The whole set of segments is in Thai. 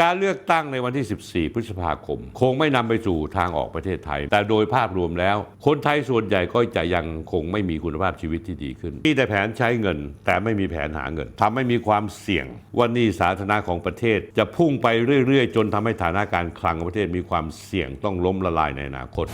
การเลือกตั้งในวันที่ 14 พฤษภาคม คงไม่นำไปสู่ทางออกประเทศไทย แต่โดยภาพรวมแล้ว คนไทยส่วนใหญ่ก็จะยังคงไม่มีคุณภาพชีวิตที่ดีขึ้น มีแต่แผนใช้เงิน แต่ไม่มีแผนหาเงินทำให้มีความเสี่ยงว่านี้สาธารณะของประเทศ จะพุ่งไปเรื่อยๆ จนทำให้ฐานะการคลังของประเทศมีความเสี่ยงต้องล้มละลายในอนาคต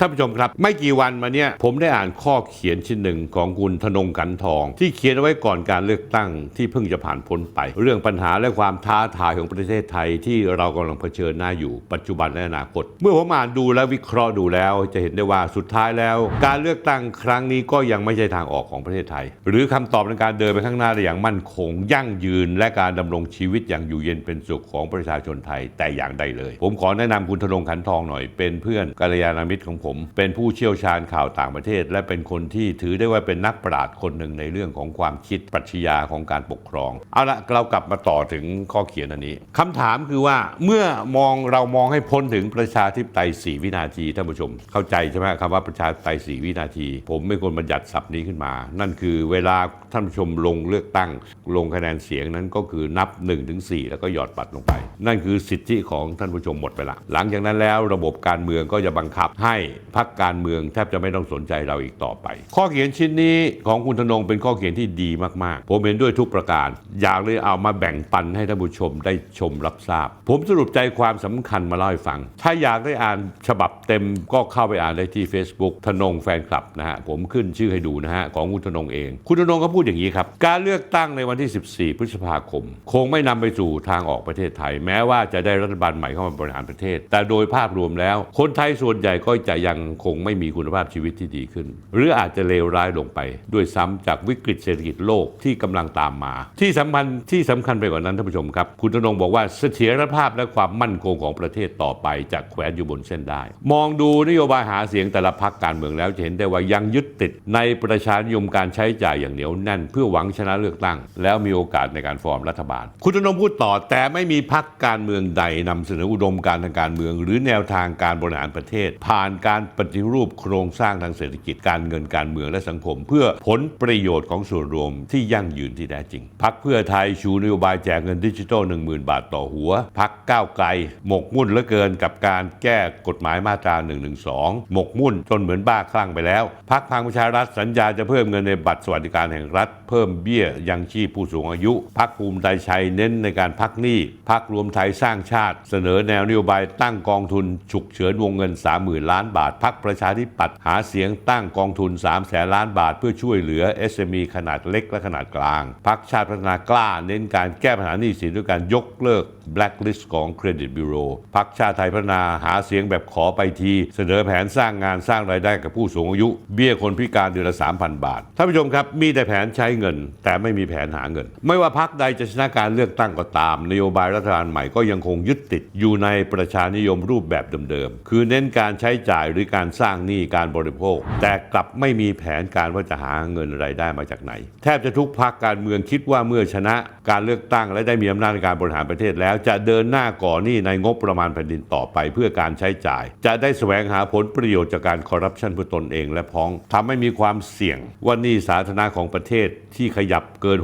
ท่านผู้ชมครับ ไม่กี่วันมาเนี่ยผมได้อ่านข้อเขียนชิ้นหนึ่งของคุณธนงกันทอง ที่เขียนเอาไว้ก่อนการเลือกตั้งที่เพิ่งจะผ่านพ้นไป เรื่องปัญหาและความท้าทายของประเทศไทยที่เรากำลังเผชิญหน้าอยู่ปัจจุบันและอนาคต เมื่อผมอ่านดูและวิเคราะห์ดูแล้ว จะเห็นได้ว่าสุดท้ายแล้ว การเลือกตั้งครั้งนี้ก็ยังไม่ใช่ทางออกของประเทศไทย หรือคำตอบในการเดินไปข้างหน้าได้อย่างมั่นคง ยั่งยืน และการดำรงชีวิตอย่างอยู่เย็นเป็นสุขของประชาชนไทยแต่อย่างใดเลย ผมขอแนะนำคุณธนงขันทองหน่อยเป็นเพื่อนกัลยาณมิตรของผมเป็นผู้เชี่ยวชาญข่าวต่างประเทศ และเป็นคนที่ถือได้ว่าเป็นนักปราชญ์คนหนึ่งในเรื่องของความคิดปรัชญาของการปกครอง เอาละเรากลับมาต่อถึงข้อเขียนอันนี้คำถามคือว่าเมื่อมองเรามองให้พ้นถึงประชาธิปไตย4วินาทีท่านผู้ชม เข้าใจใช่ไหมคำว่าประชาธิปไตย4วินาที ผมเป็นคนบัญญัติศัพท์นี้ขึ้นมา นั่นคือเวลาท่านผู้ชมลงเลือกตั้ง ลงคะแนนเสียงนั้นก็คือนับ1-4ถึง4แล้วก็หยอดบัตรลงไป นั่นคือสิทธิของท่านผู้ชมหมดไปละ หลังจากนั้นแล้วระบบการเมืองก็จะบังคับให้พักการเมืองแทบจะไม่ต้องสนใจเราอีกต่อไป ข้อเขียนชิ้นนี้ของคุณธนงเป็นข้อเขียนที่ดีมากๆ ผมเห็นด้วยทุกประการ อยากเลยเอามาแบ่งปันให้ท่านผู้ชมได้ชมรับทราบ ผมสรุปใจความสำคัญมาเล่าให้ฟัง ถ้าอยากได้อ่านฉบับเต็มก็เข้าไปอ่านได้ที่ Facebook ธนงแฟนคลับนะฮะผมขึ้นชื่อให้ดูนะฮะของคุณธนงเอง คุณธนงก็พูดอย่างนี้ครับการเลือกตั้งในวันที่ 14 พฤษภาคม คงไม่นำไปสู่ทางออกประเทศไทย แม้ว่าจะได้รัฐบาลใหม่เข้ามาบริหารประเทศ แต่โดยภาพรวมแล้ว คนไทยส่วนใหญ่ก็จะยังคงไม่มีคุณภาพชีวิตที่ดีขึ้น หรืออาจจะเลวร้ายลงไป ด้วยซ้ำจากวิกฤตเศรษฐกิจโลกที่กำลังตามมา ที่สำคัญที่สำคัญไปกว่านั้นท่านผู้ชมครับคุณธนงบอกว่าเสถียรภาพและความมั่นคงของประเทศต่อไปจะแขวนอยู่บนเส้นได้ มองดูนโยบายหาเสียงแต่ละพรรคการเมืองแล้วจะเห็นได้ว่ายังยึดติดในประชานิยมการใช้จ่ายอย่างเหนียวแน่น เพื่อหวังชนะเลือกตั้ง แล้วมีโอกาสในการฟอร์มรัฐบาล คุณธนงพูดต่อแต่ไม่มีพรรคการเมืองใดนำเสนออุดมการทางการเมือง หรือแนวทางการบริหารประเทศ ผ่านการการปฏิรูปโครงสร้างทางเศรษฐกิจการเงินการเมืองและสังคม เพื่อผลประโยชน์ของส่วนรวมที่ยั่งยืนที่แท้จริง พักเพื่อไทยชูนโยบายแจกเงินดิจิทัล1 0,000 บาทต่อหัว พักก้าวไกล หมกมุ่นเหลือเกินกับการแก้กฎหมายมาตรา112หมกมุ่นจนเหมือนบ้าคลั่งไปแล้ว พักพลังประชารัฐสัญญาจะเพิ่มเงินในบัตรสวัสดิการแห่งรัฐ เพิ่มเบี้ยยังชีพผู้สูงอายุ พักภูมิใจชัยเน้นในการพักหนี้พักรวมไทยสร้างชาติ เสนอแนวนโยบายตั้งกองทุนฉุกเฉินวงเงิน 30,000 ล้านบาทพักประชาธิปัตย์หาเสียงตั้งกองทุน3แสนล้านบาท เพื่อช่วยเหลือ SME ขนาดเล็กและขนาดกลาง พักชาติพัฒนากล้าเน้นการแก้ปัญหาหนี้สินด้วยการยกเลิก blacklist ของเครดิตบิโรพักชาติไทยพัฒนาหาเสียงแบบขอไปที เสนอแผนสร้างงานสร้างรายได้กับผู้สูงอายุ เบี้ยคนพิการเดือนละ 3,000 บาท ท่านผู้ชมครับ มีแต่แผนใช้เงิน แต่ไม่มีแผนหาเงิน ไม่ว่าพักใดจะชนะการเลือกตั้งก็ตาม นโยบายรัฐบาลใหม่ก็ยังคงยึดติดอยู่ในประชานิยมรูปแบบเดิมๆ คือเน้นการใช้จ่ายหรือการสร้างหนี้การบริโภค แต่กลับไม่มีแผนการว่าจะหาเงินรายได้มาจากไหน แทบจะทุกพักการเมืองคิดว่าเมื่อชนะการเลือกตั้งและได้มีอำนาจในการบริหารประเทศแล้วจะเดินหน้าก่อหนี้ในงบประมาณแผ่นดินต่อไปเพื่อการใช้จ่าย จะได้แสวงหาผลประโยชน์จากการคอร์รัปชันเพื่อตนเองและพ้องทำให้มีความเสี่ยงว่าหนี้สาธารณะของประเทศที่ขยับเกิน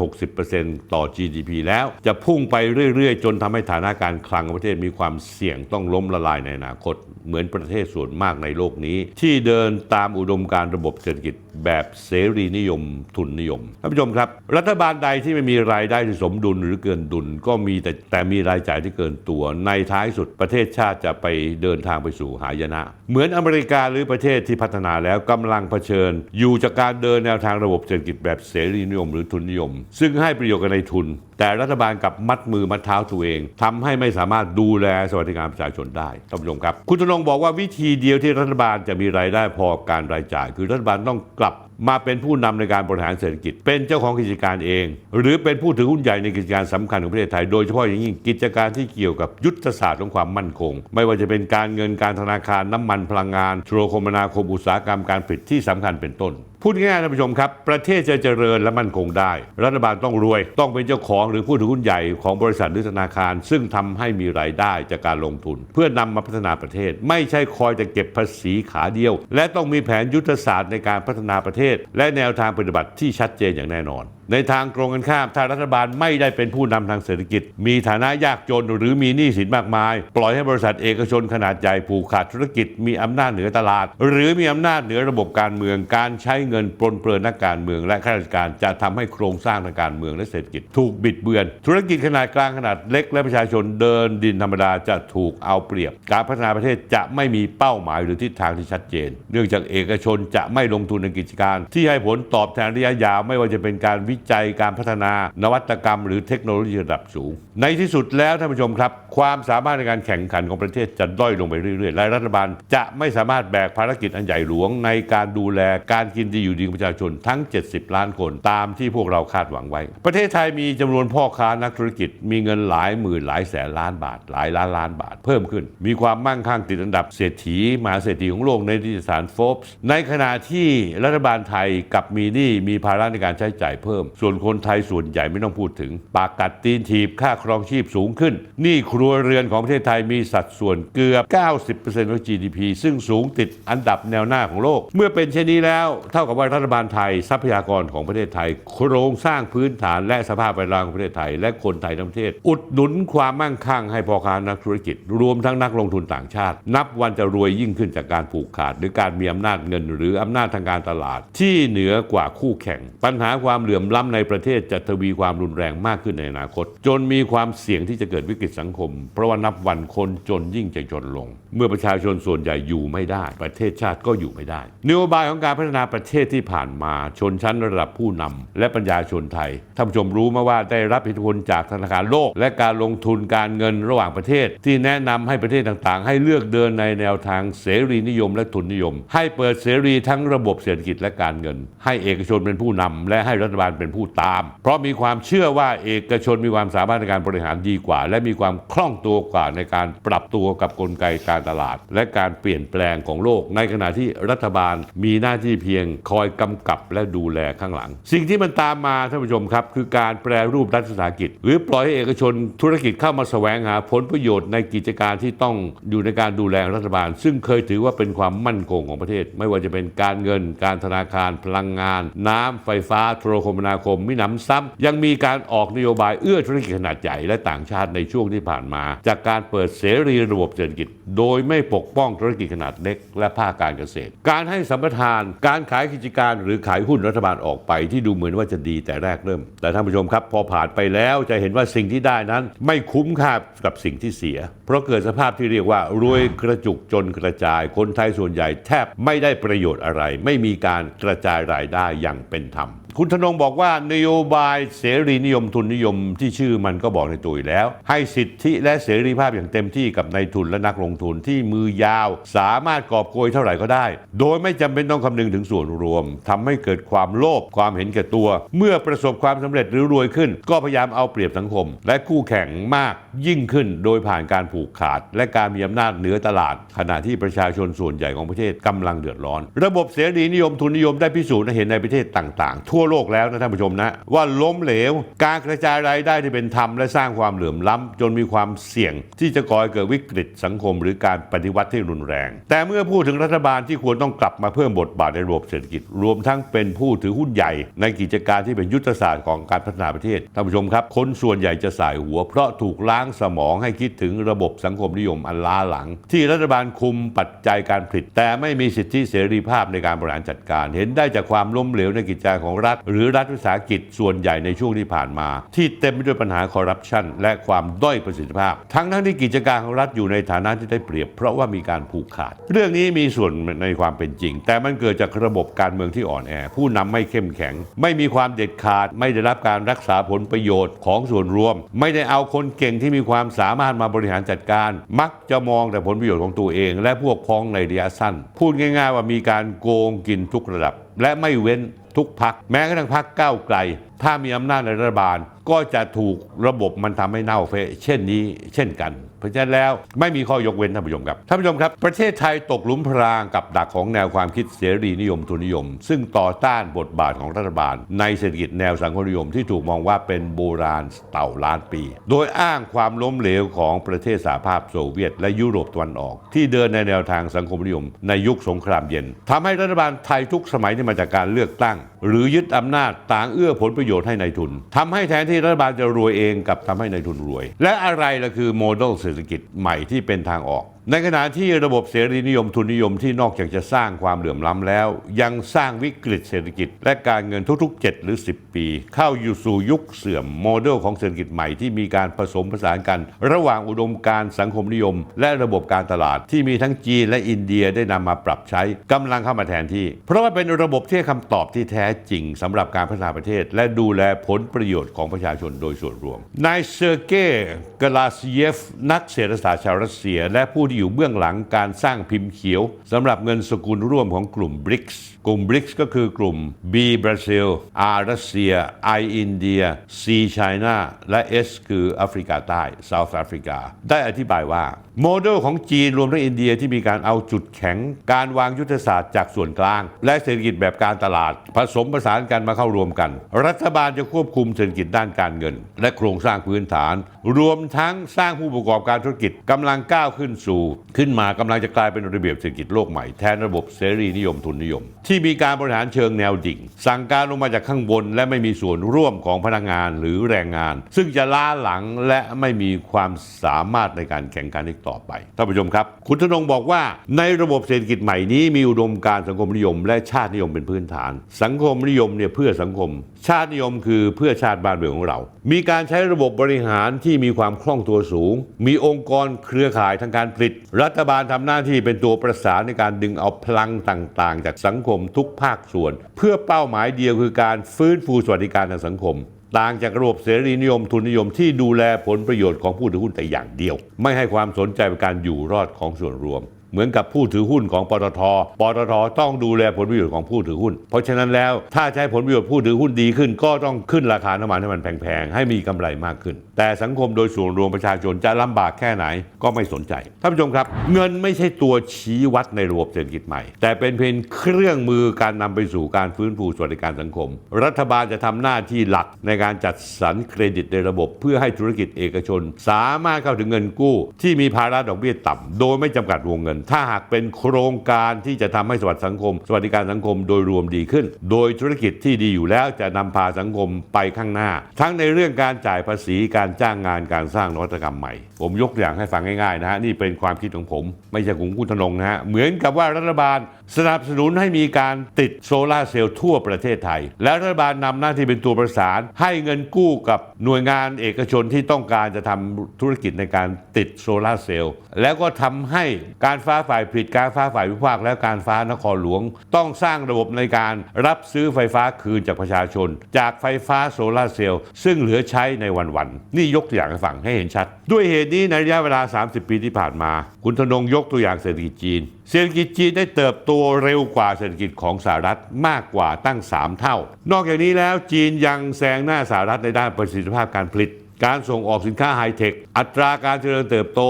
60%ต่อ GDP แล้ว จะพุ่งไปเรื่อยๆ จนทำให้ฐานะการคลังของประเทศมีความเสี่ยงต้องล้มละลายในอนาคต เหมือนประเทศส่วนมากในโลกนี้ ที่เดินตามอุดมการระบบเศรษฐกิจแบบเสรีนิยม ทุนนิยมท่านผู้ชมครับ รัฐบาลใดที่ไม่มีรายได้ที่สมดุลหรือเกินดุลก็มีแต่แต่มีรายจ่ายที่เกินตัวในท้ายสุดประเทศชาติจะไปเดินทางไปสู่หายนะ เหมือนอเมริกาหรือประเทศที่พัฒนาแล้วกำลังเผชิญ อยู่จากการเดินแนวทางระบบเศรษฐกิจแบบเสรีนิยม หรือทุนนิยม ซึ่งให้ประโยชน์กับในทุน แต่รัฐบาลกับมัดมือมัดเท้าตัวเองทำให้ไม่สามารถดูแลสวัสดิการประชาชนได้ท่านผู้ชมครับ คุณธนงบอกว่าวิธีเดียวที่รัฐบาลจะมีรายได้พอกับการรายจ่าย คือรัฐบาลต้องกลับมาเป็นผู้นำในการบริหารเศรษฐกิจ เป็นเจ้าของกิจการเอง หรือเป็นผู้ถือหุ้นใหญ่ในกิจการสำคัญของประเทศไทย โดยเฉพาะอย่างยิ่งกิจการที่เกี่ยวกับยุทธศาสตร์ของความมั่นคง ไม่ว่าจะเป็นการเงินการธนาคารน้ำมันพลังงานโทรคมนาคมอุตสาหกรรมการผลิตที่สำคัญเป็นต้น พูดง่ายๆท่านผู้ชมครับ ประเทศจะเจริญและมั่นคงได้ รัฐบาลต้องรวย ต้องเป็นเจ้าของหรือผู้ถือหุ้นใหญ่ของบริษัทหรือธนาคาร ซึ่งทำให้มีรายได้จากการลงทุน เพื่อนำมาพัฒนาประเทศ ไม่ใช่คอยจะเก็บภาษีขาเดียว และต้องมีแผนยุทธศาสตร์ในการพัฒนาประเทศ และแนวทางปฏิบัติที่ชัดเจนอย่างแน่นอนในทางตรงกันข้ามถ้ารัฐบาลไม่ได้เป็นผู้นำทางเศรษฐกิจ มีฐานะยากจนหรือมีหนี้สินมากมาย ปล่อยให้บริษัทเอกชนขนาดใหญ่ผูกขาดธุรกิจ มีอำนาจเหนือตลาด หรือมีอำนาจเหนือระบบการเมืองการใช้เงินปลนเปลือนนักการเมืองและข้าราชการจะทำให้โครงสร้างทางการเมืองและเศรษฐกิจ ถูกบิดเบือน ธุรกิจขนาดกลางขนาดเล็กและประชาชนเดินดินธรรมดาจะถูกเอาเปรียบ การพัฒนาประเทศจะไม่มีเป้าหมายหรือทิศทางที่ชัดเจน เนื่องจากเอกชนจะไม่ลงทุนในกิจการ ที่ให้ผลตอบแทนระยะยาวไม่ว่าจะเป็นการวิจัยการพัฒนา นวัตกรรม หรือเทคโนโลยีระดับสูง ในที่สุดแล้วท่านผู้ชมครับ ความสามารถในการแข่งขันของประเทศจะด้อยลงไปเรื่อยๆและรัฐบาล จะไม่สามารถแบกภารกิจอันใหญ่หลวงในการดูแลการกินดีอยู่ดีประชาชนทั้ง 70 ล้านคนตามที่พวกเราคาดหวังไว้ ประเทศไทยมีจำนวนพ่อค้านักธุรกิจ มีเงินหลายหมื่นหลายแสนล้านบาท หลายล้านล้านบาทเพิ่มขึ้น มีความมั่งคั่งติดอันดับเศรษฐีมหาเศรษฐีของโลกในนิตยสารโฟบส์ในขณะที่รัฐบาลไทยกับมีหนี้มีภาระในการใช้จ่ายเพิ่ม ส่วนคนไทยส่วนใหญ่ไม่ต้องพูดถึง ปากกัดตีนถีบค่าครองชีพสูงขึ้นหนี้ครัวเรือนของประเทศไทยมีสัดส่วนเกือบ 90%ของ GDP ซึ่งสูงติดอันดับแนวหน้าของโลก เมื่อเป็นเช่นนี้แล้วเท่ากับว่ารัฐบาลไทยทรัพยากรของประเทศไทย โครงสร้างพื้นฐานและสภาพแวดล้อมของประเทศไทย และคนไทยทั้งประเทศ อุดหนุนความมั่งคั่งให้พ่อค้านักธุรกิจ รวมทั้งนักลงทุนต่างชาติ นับวันจะรวยยิ่งขึ้นจากการผูกขาด หรือการมีอำนาจเงิน หรืออำนาจทางการตลาด ที่เหนือกว่าคู่แข่ง ปัญหาความเหลื่อมล้ำในประเทศจะทวีความรุนแรงมากขึ้นในอนาคต จนมีความเสี่ยงที่จะเกิดวิกฤตสังคม เพราะว่านับวันคนจนยิ่งจะจนลง เมื่อประชาชนส่วนใหญ่อยู่ไม่ได้ ประเทศชาติก็อยู่ไม่ได้นโยบายของการพัฒนาประเทศที่ผ่านมาชนชั้นระดับผู้นำและปัญญาชนไทยท่านผู้ชมรู้มาว่าได้รับอิทธิพลจากธนาคารโลก และการลงทุนการเงินระหว่างประเทศ ที่แนะนำให้ประเทศต่างๆ ให้เลือกเดินในแนวทางเสรีนิยม และทุนนิยม ให้เปิดเสรีทั้งระบบเศรษฐกิจและการเงิน ให้เอกชนเป็นผู้นำและให้รัฐบาลเป็นผู้ตาม เพราะมีความเชื่อว่าเอกชนมีความสามารถในการบริหารดีกว่า และมีความคล่องตัวกว่าในการปรับตัวกับกลไกการตลาด และการเปลี่ยนแปลงของโลก ในขณะที่รัฐบาลมีหน้าที่เพียงคอยกำกับและดูแลข้างหลัง สิ่งที่มันตามมาท่านผู้ชมครับ คือการแปรรูปรัฐวิสาหกิจ หรือปล่อยให้เอกชนธุรกิจเข้ามาแสวงหาผลประโยชน์ในกิจการที่ต้องอยู่ในการดูแลรัฐบาล ซึ่งเคยถือว่าเป็นความมั่นคงของประเทศ ไม่ว่าจะเป็นการเงิน การธนาคาร พลังงาน น้ำไฟฟ้าโทรคมนาคมมิหนำซ้ำยังมีการออกนโยบายเอื้อธุรกิจขนาดใหญ่และต่างชาติในช่วงที่ผ่านมา จากการเปิดเสรีระบบเศรษฐกิจ โดยไม่ปกป้องธุรกิจขนาดเล็ก และภาคการเกษตร การให้สัมปทาน การขายกิจการหรือขายหุ้นรัฐบาลออกไปที่ดูเหมือนว่าจะดีแต่แรกเริ่ม แต่ท่านผู้ชมครับพอผ่านไปแล้วจะเห็นว่าสิ่งที่ได้นั้น ไม่คุ้มค่ากับสิ่งที่เสีย เพราะเกิดสภาพที่เรียกว่ารวยกระจุกจนกระจาย คนไทยส่วนใหญ่แทบไม่ได้ประโยชน์อะไร ไม่มีการกระจายรายได้อย่างเป็นธรรม คุณธนงบอกว่านโยบายเสรีนิยมทุนนิยมที่ชื่อมันก็บอกในตัวอยู่แล้ว ให้สิทธิและเสรีภาพอย่างเต็มที่กับนายทุนและนักลงทุนที่มือยาว สามารถกอบโกยเท่าไหร่ก็ได้ โดยไม่จำเป็นต้องคำนึงถึงส่วนรวมทำให้เกิดความโลภความเห็นแก่ตัว เมื่อประสบความสำเร็จหรือรวยขึ้น ก็พยายามเอาเปรียบสังคม และคู่แข่งมากยิ่งขึ้น โดยผ่านการผูกขาด และการมีอำนาจเหนือตลาด ขณะที่ประชาชนส่วนใหญ่ของประเทศกำลังเดือดร้อน ระบบเสรีนิยมทุนนิยมได้พิสูจน์ให้เห็นในประเทศต่าง ๆ ทั่วโลกแล้วนะท่านผู้ชมนะ ว่าล้มเหลว การกระจายรายได้ที่เป็นธรรมและสร้างความเหลื่อมล้ำจนมีความเสี่ยง ที่จะก่อให้เกิดวิกฤตสังคม หรือการปฏิวัติที่รุนแรง แต่เมื่อพูดถึงรัฐบาลที่ควรต้องกลับมาเพิ่มบทบาทในระบบเศรษฐกิจ รวมทั้งเป็นผู้ถือหุ้นใหญ่ ในกิจการที่เป็นยุทธศาสตร์ของการพัฒนาประเทศท่านผู้ชมครับ คนส่วนใหญ่จะสายหัว เพราะถูกล้างสมองให้คิดถึงระบบสังคมนิยมอันล้าหลัง ที่รัฐบาลคุมปัจจัยการผลิต แต่ไม่มีสิทธิเสรีภาพในการบริหารจัดการ เห็นได้จากความล้มเหลวในกิจการของรัฐหรือรัฐวิสาหกิจส่วนใหญ่ในช่วงที่ผ่านมา ที่เต็มไปด้วยปัญหาคอร์รัปชันและความด้อยประสิทธิภาพ ทั้งทั้งที่กิจการของรัฐอยู่ในฐานะที่ได้เปรียบ เพราะว่ามีการผูกขาด เรื่องนี้มีส่วนในความเป็นจริง แต่มันเกิดจากระบบการเมืองที่อ่อนแอ ผู้นำไม่เข้มแข็ง ไม่มีความเด็ดขาด ไม่ได้รับการรักษาผลประโยชน์ของส่วนรวม ไม่ได้เอาคนเก่งที่มีความสามารถมาบริหารจัดการ มักจะมองแต่ผลประโยชน์ของตัวเอง และพวกพ้องในระยะสั้น พูดง่าย ๆ ว่ามีการโกงกินทุกระดับ และไม่เว้น ทุกพักแม้กระทั่งพักเก้าไกล ถ้ามีอำนาจในรัฐบาล ก็จะถูกระบบมันทำให้เน่าเฟะเช่นนี้เช่นกัน เพราะฉะนั้นแล้วไม่มีข้อยกเว้นท่านผู้ชมครับท่านผู้ชมครับ ประเทศไทยตกหลุมพรางกับดักของแนวความคิดเสรีนิยมทุนนิยม ซึ่งต่อต้านบทบาทของรัฐบาล ในเศรษฐกิจแนวสังคมนิยมที่ถูกมองว่าเป็นโบราณเต่าล้านปี โดยอ้างความล้มเหลวของประเทศสหภาพโซเวียต และยุโรปตะวันออก ที่เดินในแนวทางสังคมนิยม ในยุคสงครามเย็นทำให้รัฐบาลไทยทุกสมัยที่มาจากการเลือกตั้ง หรือยึดอำนาจต่างเอื้อผลประโยชน์ให้ในายทุนทำให้แทนที่รัฐบาลจะรวยเองกับทำให้ในายทุนรวย และอะไรล่ะคือโมเดลเศรษฐกิจใหม่ที่เป็นทางออก ในขณะที่ระบบเสรีนิยมทุนนิยมที่นอกจากจะสร้างความเหลื่อมล้ำแล้ว ยังสร้างวิกฤตเศรษฐกิจ และการเงินทุกๆ 7 หรือ 10 ปี เข้าอยู่สู่ยุคเสื่อมโมเดลของเศรษฐกิจใหม่ที่มีการผสมผสานกัน ระหว่างอุดมการสังคมนิยม และระบบการตลาดที่มีทั้งจีนและอินเดียได้นำมาปรับใช้กำลังเข้ามาแทนที่ เพราะว่าเป็นระบบที่คำตอบที่แท้จริงสำหรับการพัฒนาประเทศ และดูแลผลประโยชน์ของประชาชนโดยส่วนรวมนายเซอร์เกย์กลาซีเยฟนักเศรษฐศาสตร์ชาวรัสเซีย และผู้ที่อยู่เบื้องหลังการสร้างพิมพ์เขียวสำหรับเงินสกุลร่วมของกลุ่ม BRICS กลุ่ม BRICS ก็คือกลุ่ม B บราซิล R รัสเซีย I อินเดีย C ไชน่าและ S คือแอฟริกาใต้ South Africa ได้อธิบายว่าโมเดลของจีนรวมทั้งอินเดียที่มีการเอาจุดแข็ง การวางยุทธศาสตร์จากส่วนกลาง และเศรษฐกิจแบบการตลาด ผสมผสานกันมาเข้ารวมกัน รัฐบาลจะควบคุมเศรษฐกิจด้านการเงิน และโครงสร้างพื้นฐาน รวมทั้งสร้างผู้ประกอบการธุรกิจกำลังก้าวขึ้นสู่ขึ้นมากำลังจะกลายเป็นระเบียบเศรษฐกิจโลกใหม่แทนระบบเสรีนิยมทุนนิยม ที่มีการบริหารเชิงแนวดิ่ง สั่งการลงมาจากข้างบน และไม่มีส่วนร่วมของพนักงานหรือแรงงาน ซึ่งจะล้าหลังและไม่มีความสามารถในการแข่งขันอีกต่อไปท่านผู้ชมครับ คุณธนงบอกว่าในระบบเศรษฐกิจใหม่นี้มีอุดมการสังคมนิยม และชาตินิยมเป็นพื้นฐาน สังคมนิยมเนี่ยเพื่อสังคม ชาตินิยมคือเพื่อชาติบ้านเมืองของเรา มีการใช้ระบบบริหารที่มีความคล่องตัวสูง มีองค์กรเครือข่ายทางการผลิต รัฐบาลทำหน้าที่เป็นตัวประสานในการดึงเอาพลังต่างๆ จากสังคมทุกภาคส่วน เพื่อเป้าหมายเดียวคือการฟื้นฟูสวัสดิการทางสังคมต่างจากระบบเสรีนิยมทุนนิยมที่ดูแลผลประโยชน์ของผู้ถือหุ้นแต่อย่างเดียว ไม่ให้ความสนใจกับการอยู่รอดของส่วนรวม เหมือนกับผู้ถือหุ้นของปตท ปตทต้องดูแลผลประโยชน์ของผู้ถือหุ้น เพราะฉะนั้นแล้วถ้าใช้ผลประโยชน์ผู้ถือหุ้นดีขึ้น ก็ต้องขึ้นราคาน้ำมันให้มันแพงๆให้มีกำไรมากขึ้นแต่สังคมโดยส่วนรวมประชาชนจะลำบากแค่ไหนก็ไม่สนใจท่านผู้ชมครับ เงินไม่ใช่ตัวชี้วัดในระบบเศรษฐกิจใหม่ แต่เป็นเพียงเครื่องมือการนำไปสู่การฟื้นฟูสวัสดิการสังคม รัฐบาลจะทำหน้าที่หลักในการจัดสรรเครดิตในระบบ เพื่อให้ธุรกิจเอกชน สามารถเข้าถึงเงินกู้ ที่มีภาระดอกเบี้ยต่ำโดยไม่จำกัดวงเงิน ถ้าหากเป็นโครงการที่จะทำให้สวัสดิสังคม สวัสดิการสังคมโดยรวมดีขึ้น โดยธุรกิจที่ดีอยู่แล้วจะนำพาสังคมไปข้างหน้า ทั้งในเรื่องการจ่ายภาษีการการจ้างงานการสร้างนวัตกรรมใหม่ ผมยกตัวอย่างให้ฟังง่ายๆนะฮะนี่เป็นความคิดของผม ไม่ใช่ของคุณธนงนะฮะเหมือนกับว่ารัฐบาลสนับสนุนให้มีการติดโซลาเซลล์ทั่วประเทศไทย และรัฐบาลนำหน้าที่เป็นตัวประสาน ให้เงินกู้กับหน่วยงานเอกชนที่ต้องการจะทำธุรกิจในการติดโซลาเซลล์แล้วก็ทำให้การฟ้าฝ่ายผลิตการฟ้าฝ่ายวิพากษ์และการฟ้านครหลวง ต้องสร้างระบบในการรับซื้อไฟฟ้าคืนจากประชาชน จากไฟฟ้าโซลาเซลล์ซึ่งเหลือใช้ในวันๆนี่ยกตัวอย่างให้ฟังให้เห็นชัด ด้วยเหตุนี้ในระยะเวลา 30 ปีที่ผ่านมา คุณธนงยกตัวอย่างเศรษฐกิจจีน เศรษฐกิจจีนได้เติบโตเร็วกว่าเศรษฐกิจของสหรัฐมากกว่าตั้ง 3 เท่า นอกจากนี้แล้วจีนยังแซงหน้าสหรัฐในด้านประสิทธิภาพการผลิต การส่งออกสินค้าไฮเทค อัตราการเจริญเติบโต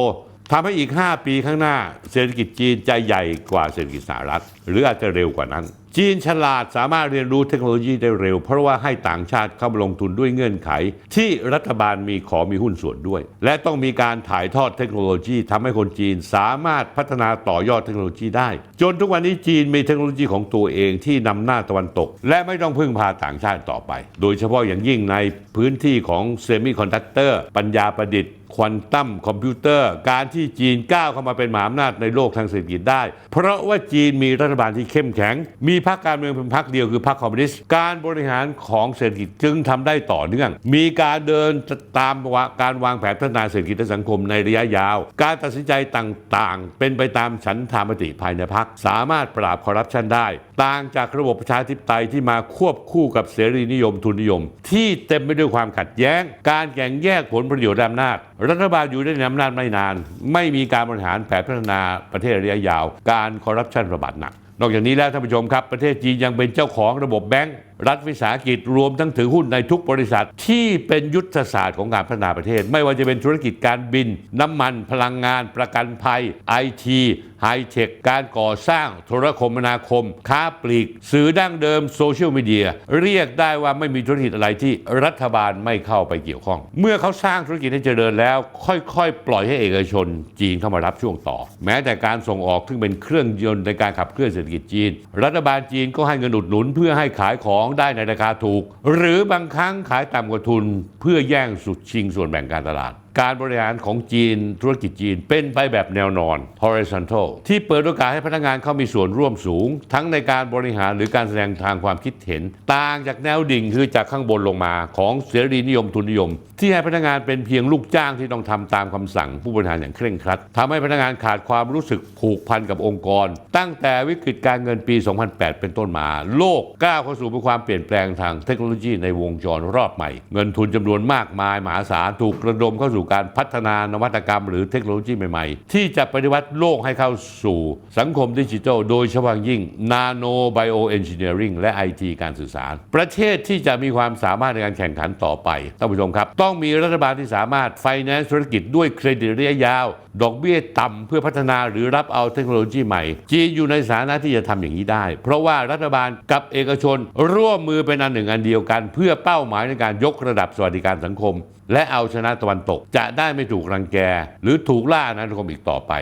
ทำให้อีก 5 ปีข้างหน้า เศรษฐกิจจีนจะใหญ่กว่าเศรษฐกิจสหรัฐ หรืออาจจะเร็วกว่านั้น จีนฉลาดสามารถเรียนรู้เทคโนโลยีได้เร็ว เพราะว่าให้ต่างชาติเข้ามาลงทุนด้วยเงื่อนไข ที่รัฐบาลมีขอมีหุ้นส่วนด้วย และต้องมีการถ่ายทอดเทคโนโลยีทำให้คนจีนสามารถพัฒนาต่อยอดเทคโนโลยีได้ จนทุกวันนี้จีนมีเทคโนโลยีของตัวเองที่นำหน้าตะวันตก และไม่ต้องพึ่งพาต่างชาติต่อไป โดยเฉพาะอย่างยิ่งในพื้นที่ของเซมิคอนดักเตอร์ปัญญาประดิษฐ์ ควอนตัมคอมพิวเตอร์ การที่จีนก้าวเข้ามาเป็นมหาอำนาจในโลกทางเศรษฐกิจได้ เพราะว่าจีนมีรัฐบาลที่เข้มแข็ง มีพรรคการเมืองเป็นพรรคเดียวคือพรรคคอมมิวนิสต์การบริหารของเศรษฐกิจจึงทำได้ต่อเนื่อง มีการเดินตามการวางแผนพัฒนาเศรษฐกิจและสังคมในระยะยาว การตัดสินใจต่างๆ เป็นไปตามฉันทามติภายในพรรคสามารถปราบคอร์รัปชันได้ ต่างจากระบบประชาธิปไตยที่มาควบคู่กับเสรีนิยมทุนนิยม ที่เต็มไปด้วยความขัดแย้ง การแข่งแยกผลประโยชน์อำนาจรัฐบาลอยู่ได้ในอำนาจไม่นาน ไม่มีการบริหารแผนพัฒนาประเทศระยะยาว การคอร์รัปชันระบาดหนัก นอกจากนี้แล้วท่านผู้ชมครับ ประเทศจีนยังเป็นเจ้าของระบบแบงก์รัฐวิสาหกิจรวมทั้งถือหุ้นในทุกบริษัทที่เป็นยุทธศาสตร์ของการพัฒนาประเทศ ไม่ว่าจะเป็นธุรกิจการบิน น้ำมันพลังงาน ประกันภัยไอทีไฮเทคการก่อสร้างโทรคมนาคม ค้าปลีก สื่อดั้งเดิมโซเชียลมีเดียเรียกได้ว่าไม่มีธุรกิจอะไรที่รัฐบาลไม่เข้าไปเกี่ยวข้อง เมื่อเขาสร้างธุรกิจให้เจริญแล้ว ค่อยๆ ปล่อยให้เอกชนจีนเข้ามารับช่วงต่อ แม้แต่การส่งออกซึ่งเป็นเครื่องยนต์ในการขับเคลื่อนเศรษฐกิจจีน รัฐบาลจีนก็ให้เงินอุดหนุนเพื่อให้ขายของได้ในราคาถูก หรือบางครั้งขายต่ำกว่าทุนเพื่อแย่งสุดชิงส่วนแบ่งการตลาด การบริหารของจีนธุรกิจจีนเป็นไปแบบแนวนอน horizontal ที่เปิดโอกาสให้พนักงานเข้ามีส่วนร่วมสูง ทั้งในการบริหารหรือการแสดงทางความคิดเห็น ต่างจากแนวดิ่งคือจากข้างบนลงมาของเสรีนิยมทุนนิยม ที่ให้พนักงานเป็นเพียงลูกจ้างที่ต้องทำตามคำสั่งผู้บริหารอย่างเคร่งครัดทำให้พนักงานขาดความรู้สึกผูกพันกับองค์กร ตั้งแต่วิกฤตการเงินปี 2008 เป็นต้นมา โลกก้าวเข้าสู่ความเปลี่ยนแปลงทางเทคโนโลยีในวงจรรอบใหม่ เงินทุนจำนวนมากมายมหาศาลถูกระดมเข้าสู่การพัฒนานวัตกรรม หรือเทคโนโลยีใหม่ๆ ที่จะปฏิวัติโลกให้เข้าสู่สังคมดิจิทัล โดยเฉพาะยิ่งนาโนไบโอเอนจิเนียริงและไอทีการสื่อสาร ประเทศที่จะมีความสามารถในการแข่งขันต่อไปท่านผู้ชมครับ ต้องมีรัฐบาลที่สามารถไฟแนนซ์ธุรกิจด้วยเครดิตระยะยาว ดอกเบี้ยต่ำเพื่อพัฒนาหรือรับเอาเทคโนโลยีใหม่ จีนอยู่ในสถานะที่จะทำอย่างนี้ได้ เพราะว่ารัฐบาลกับเอกชนร่วมมือเป็นอันหนึ่งอันเดียวกัน เพื่อเป้าหมายในการยกระดับสวัสดิการสังคม และเอาชนะตะวันตก จะได้ไม่ถูกรังแก หรือถูกล่านั้นคมอีกต่อไป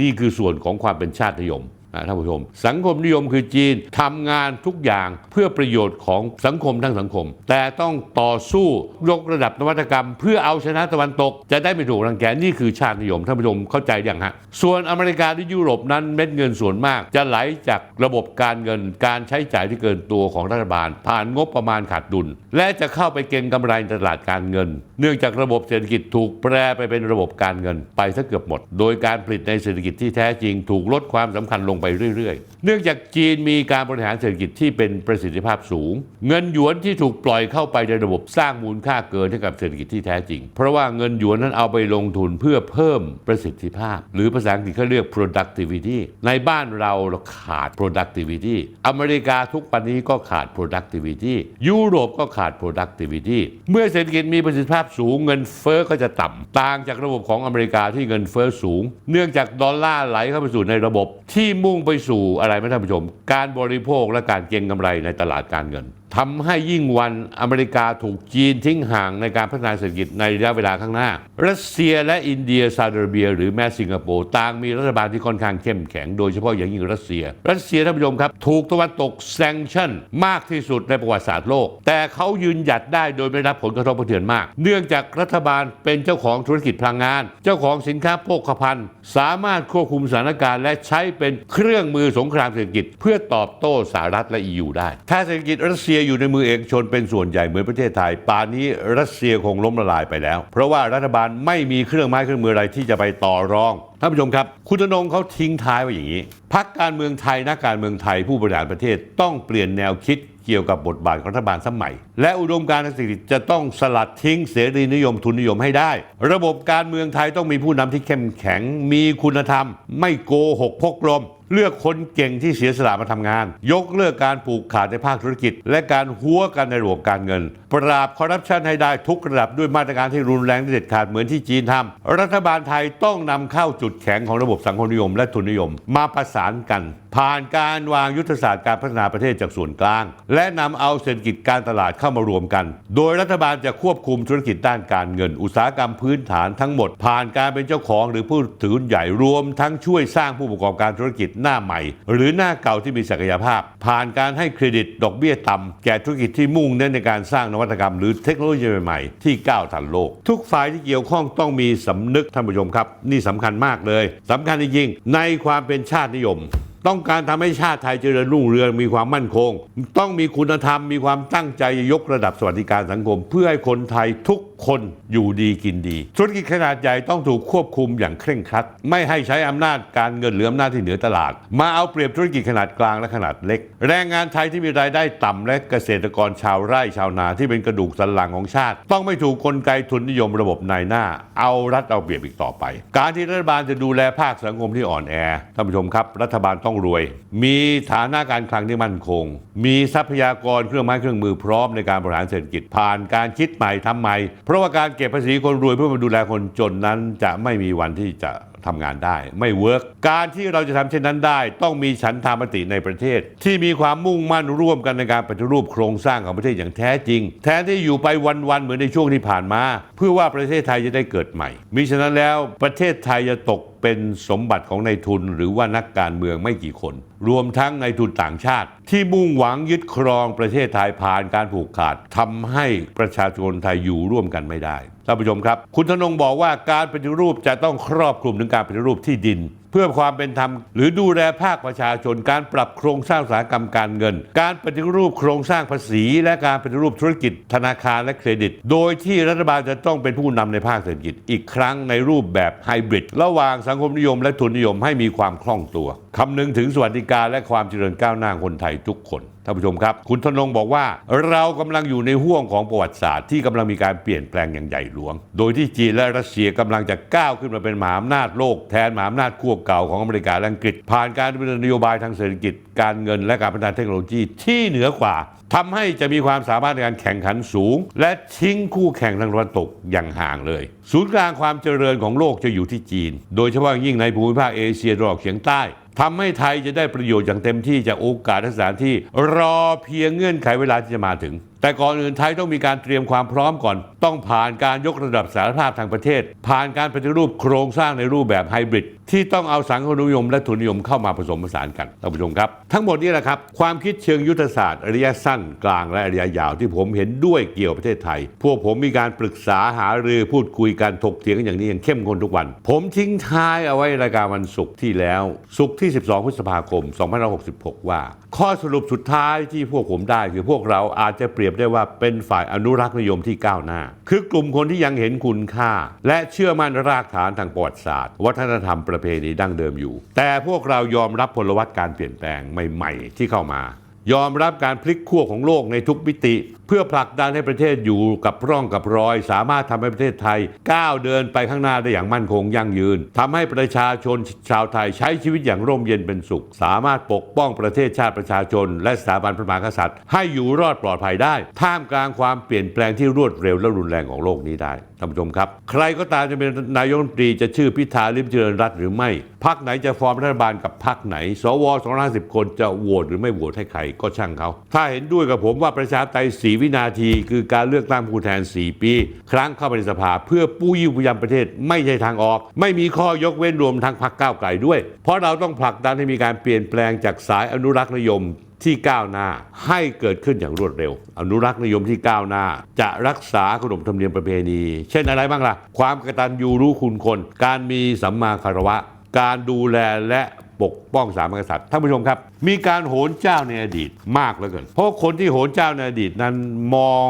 นี่คือส่วนของความเป็นชาตินิยม ท่านผู้ชม สังคมนิยมคือจีนทำงานทุกอย่างเพื่อประโยชน์ของสังคมทั้งสังคม แต่ต้องต่อสู้ยกระดับนวัตกรรม เพื่อเอาชนะตะวันตก จะได้ไม่ถูกรังแกนี่คือชาตินิยมท่านผู้ชมเข้าใจอยังฮะส่วนอเมริกาหรือยุโรปนั้นเม็ดเงินส่วนมาก จะไหลจากระบบการเงินการใช้จ่ายที่เกินตัวของรัฐบาล ผ่านงบประมาณขาดดุล และจะเข้าไปเก็งกำไรตลาดการเงิน เนื่องจากระบบเศรษฐกิจถูกแปรไปเป็นระบบการเงินไปซะเกือบหมด โดยการผลิตในเศรษฐกิจที่แท้จริงถูกลดความสำคัญลงไปเรื่อยๆ เนื่องจากจีนมีการบริหารเศรษฐกิจที่เป็นประสิทธิภาพสูง เงินหยวนที่ถูกปล่อยเข้าไปในระบบสร้างมูลค่าเกินให้กับเศรษฐกิจที่แท้จริง เพราะว่าเงินหยวนนั้นเอาไปลงทุนเพื่อเพิ่มประสิทธิภาพ หรือภาษาอังกฤษเขาเรียก productivity ในบ้านเราเราขาด productivity อเมริกาทุกวันนี้ก็ขาด productivity ยุโรปก็ขาด productivity เมื่อเศรษฐกิจมีประสิทธิภาพสูงเงินเฟ้อก็จะต่ำต่างจากระบบของอเมริกาที่เงินเฟ้อสูง เนื่องจากดอลลาร์ไหลเข้าไปสู่ในระบบ ที่มุ่งไปสู่อะไรไหมท่านผู้ชม การบริโภคและการเก็งกำไรในตลาดการเงินทำให้ยิ่งวันอเมริกาถูกจีนทิ้งห่างในการพัฒนาเศรษฐกิจในระยะเวลาข้างหน้า รัสเซียและอินเดียซาอุดิอาระเบีย หรือแม้สิงคโปร์ต่างมีรัฐบาลที่ค่อนข้างเข้มแข็ง โดยเฉพาะอย่างยิ่งรัสเซีย รัสเซียท่านผู้ชมครับ ถูกตะวันตกแซงชั่นมากที่สุดในประวัติศาสตร์โลก แต่เขายืนหยัดได้โดยไม่รับผลกระทบกระเทือนมาก เนื่องจากรัฐบาลเป็นเจ้าของธุรกิจพลังงาน เจ้าของสินค้าโภคภัณฑ์ สามารถควบคุมสถานการณ์และใช้เป็นเครื่องมือสงครามเศรษฐกิจ เพื่อตอบโต้สหรัฐและ EU ได้ ถ้าเศรษฐกิจรัสเซียอยู่ในมือเอกชนเป็นส่วนใหญ่เหมือนประเทศไทยป่านนี้รัสเซียคงล้มละลายไปแล้ว เพราะว่ารัฐบาลไม่มีเครื่องไม้เครื่องมืออะไรที่จะไปต่อรองท่านผู้ชมครับ คุณธนงเขาทิ้งท้ายไว้อย่างนี้พักการเมืองไทยนักการเมืองไทยผู้บริหารประเทศต้องเปลี่ยนแนวคิดเกี่ยวกับบทบาทของรัฐบาลสมัย และอุดมการณ์เศรษฐกิจจะต้องสลัดทิ้งเสรีนิยมทุนนิยมให้ได้ ระบบการเมืองไทยต้องมีผู้นำที่เข้มแข็งมีคุณธรรม ไม่โกหกพกลม เลือกคนเก่งที่เสียสละมาทำงาน ยกเลิกการผูกขาดในภาคธุรกิจ และการหัวกันในระบบการเงิน ปราบคอร์รัปชันให้ได้ทุกระดับด้วยมาตรการที่รุนแรงและเด็ดขาดเหมือนที่จีนทำรัฐบาลไทยต้องนำเข้าจุดแข็งของระบบสังคมนิยม และทุนนิยม มาประสานกัน ผ่านการวางยุทธศาสตร์การพัฒนาประเทศจากส่วนกลาง และนำเอาเศรษฐกิจการตลาดเข้ามารวมกัน โดยรัฐบาลจะควบคุมธุรกิจด้านการเงิน อุตสาหกรรมพื้นฐานทั้งหมด ผ่านการเป็นเจ้าของหรือผู้ถือหุ้นใหญ่รวม ทั้งช่วยสร้างผู้ประกอบการธุรกิจหน้าใหม่ หรือหน้าเก่าที่มีศักยภาพ ผ่านการให้เครดิตดอกเบี้ยต่ำแก่ธุรกิจที่มุ่งเน้นในการสร้างนวัตกรรม หรือเทคโนโลยีใหม่ๆ ที่ก้าวทันโลก ทุกฝ่ายที่เกี่ยวข้องต้องมีสำนึกท่านผู้ชมครับ นี่สำคัญมากเลยสำคัญจริงๆในความเป็นชาตินิยมต้องการทำให้ชาติไทยเจริญรุ่งเรืองมีความมั่นคง ต้องมีคุณธรรมมีความตั้งใจยกระดับสวัสดิการสังคม เพื่อให้คนไทยทุกคนอยู่ดีกินดีธุรกิจขนาดใหญ่ต้องถูกควบคุมอย่างเคร่งครัด ไม่ให้ใช้อำนาจการเงินหรืออำนาจที่เหนือตลาด มาเอาเปรียบธุรกิจขนาดกลางและขนาดเล็ก แรงงานไทยที่มีรายได้ต่ำและเกษตรกรชาวไร่ชาวนาที่เป็นกระดูกสันหลังของชาติ ต้องไม่ถูกกลไกทุนนิยมระบบนายหน้า เอารัดเอาเปรียบอีกต่อไป การที่รัฐบาลจะดูแลภาคสังคมที่อ่อนแอท่านผู้ชมครับ รัฐบาลต้องรวย มีฐานะการคลังที่มั่นคง มีทรัพยากรเครื่องไม้เครื่องมือพร้อมในการบริหารเศรษฐกิจผ่านการคิดใหม่ทำใหม่เพราะว่าการเก็บภาษีคนรวยเพื่อมาดูแลคนจนนั้นจะไม่มีวันที่จะ ทำงานได้ไม่เวิร์กการที่เราจะทำเช่นนั้นได้ ต้องมีฉันทามติในประเทศ ที่มีความมุ่งมั่นร่วมกันในการปฏิรูปโครงสร้างของประเทศอย่างแท้จริง แทนที่อยู่ไปวันๆเหมือนในช่วงที่ผ่านมา เพื่อว่าประเทศไทยจะได้เกิดใหม่มิฉะนั้นแล้วประเทศไทยจะตกเป็นสมบัติของนายทุนหรือว่านักการเมืองไม่กี่คน รวมทั้งนายทุนต่างชาติ ที่มุ่งหวังยึดครองประเทศไทยผ่านการผูกขาดทำให้ประชาชนไทยอยู่ร่วมกันไม่ได้ ท่านผู้ชมครับ คุณธนงบอกว่าการปฏิรูปจะต้องครอบคลุมถึงการปฏิรูปที่ดิน เพื่อความเป็นธรรม หรือดูแลภาคประชาชน การปรับโครงสร้างอุตสาหกรรมการเงิน การปฏิรูปโครงสร้างภาษี และการปฏิรูปธุรกิจ ธนาคารและเครดิต โดยที่รัฐบาลจะต้องเป็นผู้นำในภาคเศรษฐกิจ อีกครั้งในรูปแบบไฮบริดระหว่างสังคมนิยม และทุนนิยมให้มีความคล่องตัวคำนึงถึงสวัสดิการและความเจริญก้าวหน้าคนไทยทุกคน ท่านผู้ชมครับ คุณธนงบอกว่าเรากำลังอยู่ในห่วงของประวัติศาสตร์ที่กำลังมีการเปลี่ยนแปลงอย่างใหญ่หลวง โดยที่จีนและรัสเซียกำลังจะก้าวขึ้นมาเป็นมหาอำนาจโลกแทนมหาอำนาจขั้วเก่าของอเมริกาและอังกฤษ ผ่านการดำเนินนโยบายทางเศรษฐกิจ การเงินและการพัฒนาเทคโนโลยีที่เหนือกว่าทำให้จะมีความสามารถในการแข่งขันสูง และทิ้งคู่แข่งทางตะวันตกอย่างห่างเลย ศูนย์กลางความเจริญของโลกจะอยู่ที่จีน โดยเฉพาะอย่างยิ่งในภูมิภาคเอเชียตะวันออกเฉียงใต้ ทำให้ไทยจะได้ประโยชน์อย่างเต็มที่จากโอกาสและสถานที่ รอเพียงเงื่อนไขเวลาที่จะมาถึงแต่ก่อนอื่นไทยต้องมีการเตรียมความพร้อมก่อน ต้องผ่านการยกระดับสารภาพทางประเทศ ผ่านการปฏิรูปโครงสร้างในรูปแบบไฮบริดที่ต้องเอาสังคมนิยมและทุนนิยมเข้ามาผสมผสานกันท่านผู้ชมครับ ทั้งหมดนี้แหละครับ ความคิดเชิงยุทธศาสตร์ระยะสั้นกลางและระยะยาวที่ผมเห็นด้วยเกี่ยวกับประเทศไทย พวกผมมีการปรึกษาหารือพูดคุยกันถกเถียงกันอย่างนี้อย่างเข้มข้นทุกวัน ผมทิ้งท้ายเอาไว้รายการวันศุกร์ที่แล้วศุกร์ที่ 12 พฤษภาคม 2566 ว่า ข้อสรุปสุดท้ายที่พวกผมได้คือพวกเราอาจจะเปลี่ยนรียบได้ว่าเป็นฝ่ายอนุรักษ์นิยมที่ก้าวหน้า คือกลุ่มคนที่ยังเห็นคุณค่า และเชื่อมั่นรากฐานทางประวัติศาสตร์ วัฒนธรรมประเพณีดั้งเดิมอยู่ แต่พวกเรายอมรับพลวัตการเปลี่ยนแปลงใหม่ ๆ ที่เข้ามายอมรับการพลิกขั้วของโลกในทุกมิติ เพื่อผลักดันให้ประเทศอยู่กับร่องกับรอย สามารถทำให้ประเทศไทยก้าวเดินไปข้างหน้าได้อย่างมั่นคงยั่งยืนทำให้ประชาชนชาวไทยใช้ชีวิตอย่างร่มเย็นเป็นสุข สามารถปกป้องประเทศชาติประชาชน และสถาบันพระมหากษัตริย์ ให้อยู่รอดปลอดภัยได้ ท่ามกลางความเปลี่ยนแปลงที่รวดเร็วและรุนแรงของโลกนี้ได้ท่านผู้ชมครับ ใครก็ตามจะเป็นนายกรัฐมนตรีจะชื่อพิธาลิมเจริญรัตหรือไม่พักไหนจะฟอร์มรัฐบาลกับพักไหน สว250คนจะโหวตหรือไม่โหวตให้ใครก็ช่างเขาถ้าเห็นด้วยกับผมว่าประชาธิปไตยสี4 วินาทีคือการเลือกตั้งผู้แทน 4 ปี ครั้งเข้าไปในสภา เพื่อปู้ยี่ปุยำประเทศไม่ใช่ทางออก ไม่มีข้อยกเว้นรวมทั้งพักก้าวไกลด้วย เพราะเราต้องผลักดันให้มีการเปลี่ยนแปลงจากสายอนุรักษ์นิยมที่ก้าวหน้าให้เกิดขึ้นอย่างรวดเร็ว อนุรักษ์นิยมที่ก้าวหน้า จะรักษาขนบธรรมเนียมประเพณี เช่นอะไรบ้างล่ะ ความกตัญญูรู้คุณคน การมีสัมมาคารวะ การดูแลและ ปกป้องสามกษัตริย์ท่านผู้ชมครับ มีการโหนเจ้าในอดีตมากเหลือเกินเพราะคนที่โหนเจ้าในอดีตนั้นมอง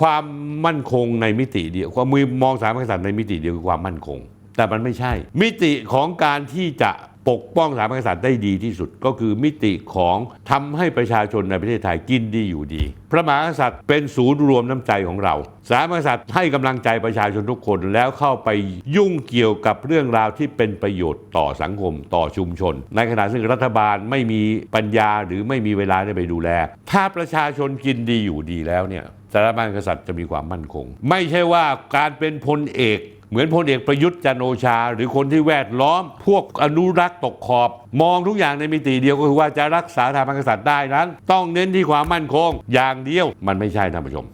ความมั่นคงในมิติเดียวความมือมองสามกษัตริย์ในมิติเดียวคือความมั่นคง แต่มันไม่ใช่ มิติของการที่จะ ปกป้องสถาบันกษัตริย์ได้ดีที่สุดก็คือมิติของทำให้ประชาชนในประเทศไทยกินดีอยู่ดี พระมหากษัตริย์เป็นศูนย์รวมน้ำใจของเราสถาบันกษัตริย์ให้กำลังใจประชาชนทุกคนแล้วเข้าไปยุ่งเกี่ยวกับเรื่องราวที่เป็นประโยชน์ต่อสังคมต่อชุมชน ในขณะซึ่งรัฐบาลไม่มีปัญญาหรือไม่มีเวลาได้ไปดูแล ถ้าประชาชนกินดีอยู่ดีแล้วเนี่ยสถาบันกษัตริย์จะมีความมั่นคง ไม่ใช่ว่าการเป็นพลเอก เหมือนพลเอกประยุทธ์จันโอชา หรือคนที่แวดล้อม พวกอนุรักษ์ตกขอบ มองทุกอย่างในมิติเดียวก็คือว่าจะรักษาสถาบันกษัตริย์ได้นั้น ต้องเน้นที่ความมั่นคง อย่างเดียวมันไม่ใช่ท่านผู้ชม